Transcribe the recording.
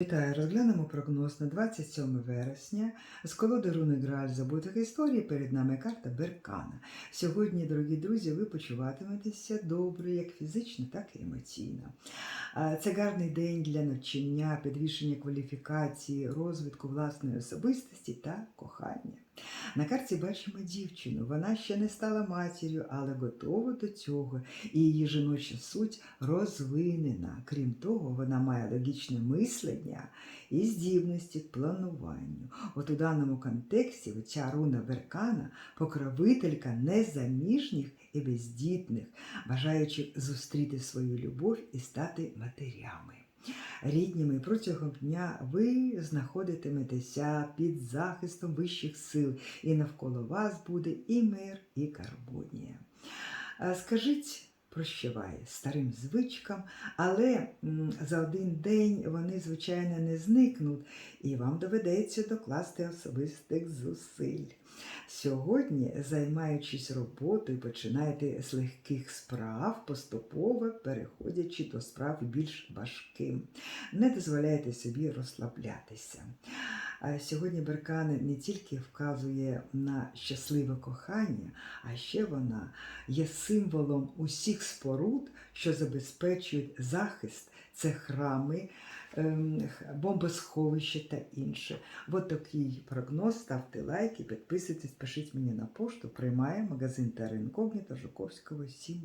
Вітаю, розглянемо прогноз на 27 вересня. З колоди Руни Грааль забутих історій перед нами карта Беркана. Сьогодні, дорогі друзі, ви почуватиметеся добре, як фізично, так і емоційно. Це гарний день для навчання, підвищення кваліфікації, розвитку власної особистості та кохання. На карті бачимо дівчину. Вона ще не стала матір'ю, але готова до цього, і її жіноча суть розвинена. Крім того, вона має логічне мислення і здібності к плануванню. От у даному контексті ця руна Беркана покровителька незаміжніх і бездітних, бажаючих зустріти свою любов і стати матерями. Рідніми протягом дня ви знаходитиметеся під захистом вищих сил, і навколо вас буде і мир, і гармонія. Скажіть, прощавай старим звичкам, але за один день вони, звичайно, не зникнуть, і вам доведеться докласти особистих зусиль. Сьогодні, займаючись роботою, починайте з легких справ, поступово переходячи до справ більш важким. Не дозволяйте собі розслаблятися. Сьогодні Беркани не тільки вказує на щасливе кохання, а ще вона є символом усіх споруд, що забезпечують захист. Це храми, ем, бомбосховища та інше. От такий прогноз. Ставте лайки, підписуйтесь, пишіть мені на пошту. Приймає магазин Терра Інкогніта Жуковського 7